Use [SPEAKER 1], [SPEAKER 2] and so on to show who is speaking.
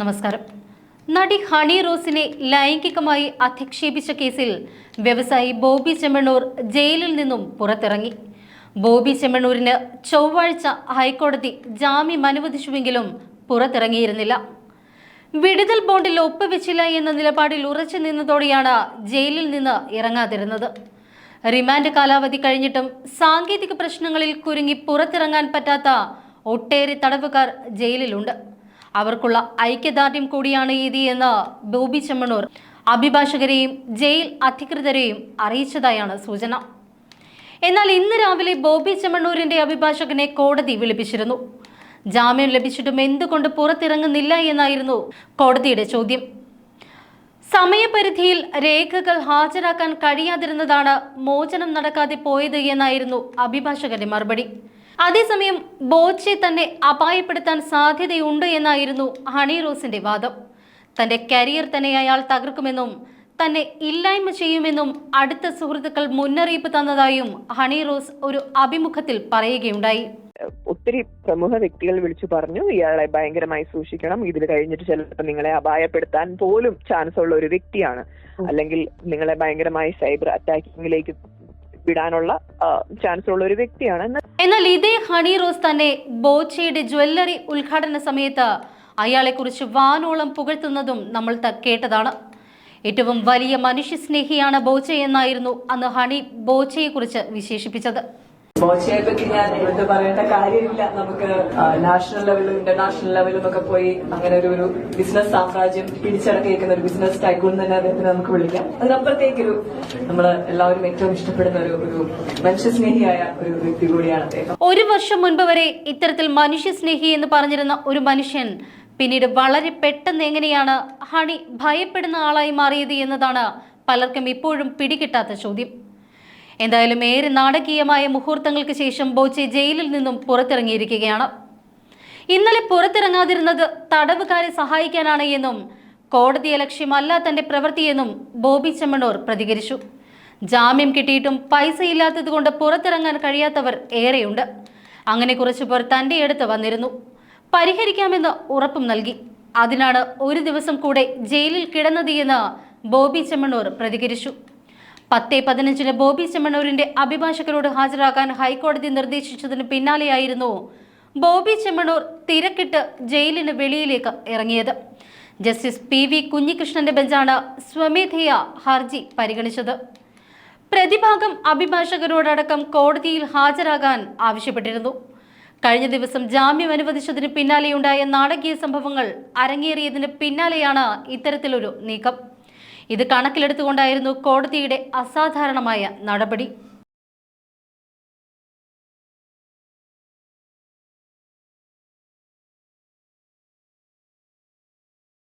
[SPEAKER 1] നമസ്കാരം. നടി ഹണി റോസിനെ ലൈംഗികമായി അധിക്ഷേപിച്ച കേസിൽ വ്യവസായി ബോബി ചെമ്മണ്ണൂർ ജയിലിൽ നിന്നും പുറത്തിറങ്ങി. ബോബി ചെമ്മണ്ണൂരിന് ചൊവ്വാഴ്ച ഹൈക്കോടതി ജാമ്യം അനുവദിച്ചുവെങ്കിലും പുറത്തിറങ്ങിയിരുന്നില്ല. വിടുതൽ ബോണ്ടിൽ ഒപ്പുവെച്ചില്ല എന്ന നിലപാടിൽ ഉറച്ചു നിന്നതോടെയാണ് ജയിലിൽ നിന്ന് ഇറങ്ങാതിരുന്നത്. റിമാൻഡ് കാലാവധി കഴിഞ്ഞിട്ടും സാങ്കേതിക പ്രശ്നങ്ങളിൽ കുരുങ്ങി പുറത്തിറങ്ങാൻ പറ്റാത്ത ഒട്ടേറെ തടവുകാർ ജയിലിലുണ്ട്. അവർക്കുള്ള ഐക്യദാർഢ്യം കൂടിയാണ് ഇത് എന്ന് ബോബി ചെമ്മണൂർ അഭിഭാഷകരെയും ജയിൽ അധികൃതരെയും അറിയിച്ചതായാണ് സൂചന. എന്നാൽ ഇന്ന് രാവിലെ ബോബി ചെമ്മണ്ണൂരിന്റെ അഭിഭാഷകനെ കോടതി വിളിപ്പിച്ചിരുന്നു. ജാമ്യം ലഭിച്ചിട്ടും എന്തുകൊണ്ട് പുറത്തിറങ്ങുന്നില്ല എന്നായിരുന്നു കോടതിയുടെ ചോദ്യം. സമയപരിധിയിൽ രേഖകൾ ഹാജരാക്കാൻ കഴിയാതിരുന്നതാണ് മോചനം നടക്കാതെ പോയത് എന്നായിരുന്നു അഭിഭാഷകന്റെ മറുപടി. അതേസമയം ബോച്ചെ തന്നെ അപായപ്പെടുത്താൻ സാധ്യതയുണ്ട് എന്നായിരുന്നു ഹണി റോസിന്റെ വാദം. തന്റെ കരിയർ തന്നെ അയാൾ തകർക്കുമെന്നും തന്നെ ഇല്ലായ്മ ചെയ്യുമെന്നും അടുത്ത സുഹൃത്തുക്കൾ മുന്നറിയിപ്പ് തന്നതായും ഹണി റോസ് ഒരു അഭിമുഖത്തിൽ പറയുകയുണ്ടായി.
[SPEAKER 2] ഒത്തിരി പ്രമുഖ വ്യക്തികൾ വിളിച്ചു പറഞ്ഞു ഇയാളെ ഭയങ്കരമായി സൂക്ഷിക്കണം. ഇതിൽ കഴിഞ്ഞിട്ട് ചിലപ്പോൾ നിങ്ങളെ അപായപ്പെടുത്താൻ പോലും ചാൻസ് ഉള്ള ഒരു വ്യക്തിയാണ്. അല്ലെങ്കിൽ നിങ്ങളെ ഭയങ്കരമായി സൈബർ അറ്റാക്കിങ്ങിലേക്ക് വിടാനുള്ള ചാൻസ് ഉള്ള ഒരു വ്യക്തിയാണ്.
[SPEAKER 1] ഇതേ ഹണി റോസ് തന്നെ ബോച്ചയുടെ ജ്വല്ലറി ഉദ്ഘാടന സമയത്ത് അയാളെക്കുറിച്ച് വാനോളം പുകഴ്ത്തുന്നതും നമ്മൾ കേട്ടതാണ്. ഏറ്റവും വലിയ മനുഷ്യസ്നേഹിയാണ് ബോച്ച എന്നായിരുന്നു അന്ന് ഹണി ബോച്ചയെക്കുറിച്ച് വിശേഷിപ്പിച്ചത്.
[SPEAKER 3] ബോച്ചയെ പറ്റി ഞാൻ എന്ത് പറയേണ്ട കാര്യമില്ല. നമുക്ക് നാഷണൽ ലെവലും ഇന്റർനാഷണൽ ലെവലും ഒക്കെ പോയി അങ്ങനെ ഒരു ഒരു ബിസിനസ് സാമ്രാജ്യം പിടിച്ചടക്കിയിരിക്കുന്ന ഒരു ബിസിനസ് ടൈക്കൂൺ തന്നെ അദ്ദേഹത്തിന് നമുക്ക് വിളിക്കാം. അതിനപ്പുറത്തേക്കൊരു നമ്മൾ എല്ലാവരും ഏറ്റവും ഇഷ്ടപ്പെടുന്ന ഒരു ഒരു മനുഷ്യസ്നേഹിയായ ഒരു വ്യക്തി കൂടിയാണ് അദ്ദേഹം.
[SPEAKER 1] ഒരു വർഷം മുൻപ് വരെ ഇത്തരത്തിൽ മനുഷ്യസ്നേഹി എന്ന് പറഞ്ഞിരുന്ന ഒരു മനുഷ്യൻ പിന്നീട് വളരെ പെട്ടെന്ന് എങ്ങനെയാണ് ഹണി ഭയപ്പെടുന്ന ആളായി മാറിയത് എന്നതാണ് പലർക്കും ഇപ്പോഴും പിടികിട്ടാത്ത ചോദ്യം. എന്തായാലും ഏറെ നാടകീയമായ മുഹൂർത്തങ്ങൾക്ക് ശേഷം ബോച്ചെ ജയിലിൽ നിന്നും പുറത്തിറങ്ങിയിരിക്കുകയാണ്. ഇന്നലെ പുറത്തിറങ്ങാതിരുന്നത് തടവുകാരെ സഹായിക്കാനാണ് എന്നും കോടതിയെ ലക്ഷ്യമല്ല തന്റെ പ്രവൃത്തിയെന്നും ബോബി ചെമ്മണൂർ പ്രതികരിച്ചു. ജാമ്യം കിട്ടിയിട്ടും പൈസ കൊണ്ട് പുറത്തിറങ്ങാൻ കഴിയാത്തവർ ഏറെയുണ്ട്. അങ്ങനെ കുറച്ചു പേർ തന്റെ അടുത്ത് വന്നിരുന്നു. പരിഹരിക്കാമെന്ന് ഉറപ്പും നൽകി. അതിനാണ് ഒരു ദിവസം കൂടെ ജയിലിൽ കിടന്നത് എന്ന് ബോബി ചെമ്മണൂർ പ്രതികരിച്ചു. പത്തേ പതിനഞ്ചിന് ബോബി ചെമ്മണൂരിന്റെ അഭിഭാഷകരോട് ഹാജരാകാൻ ഹൈക്കോടതി നിർദ്ദേശിച്ചതിന് പിന്നാലെയായിരുന്നു ബോബി ചെമ്മണൂർ തിരക്കിട്ട് ജയിലിന് വെളിയിലേക്ക് ഇറങ്ങിയത്. ജസ്റ്റിസ് പി വി കുഞ്ഞികൃഷ്ണന്റെ ബെഞ്ചാണ് സ്വമേധയ ഹർജി പരിഗണിച്ചത്. പ്രതിഭാഗം അഭിഭാഷകരോടടക്കം കോടതിയിൽ ഹാജരാകാൻ ആവശ്യപ്പെട്ടിരുന്നു. കഴിഞ്ഞ ദിവസം ജാമ്യം അനുവദിച്ചതിന് പിന്നാലെയുണ്ടായ നാടകീയ സംഭവങ്ങൾ അരങ്ങേറിയതിന് പിന്നാലെയാണ് ഇത്തരത്തിലൊരു നീക്കം. ഇത് കണക്കിലെടുത്തുകൊണ്ടായിരുന്നു കോടതിയുടെ അസാധാരണമായ നടപടി.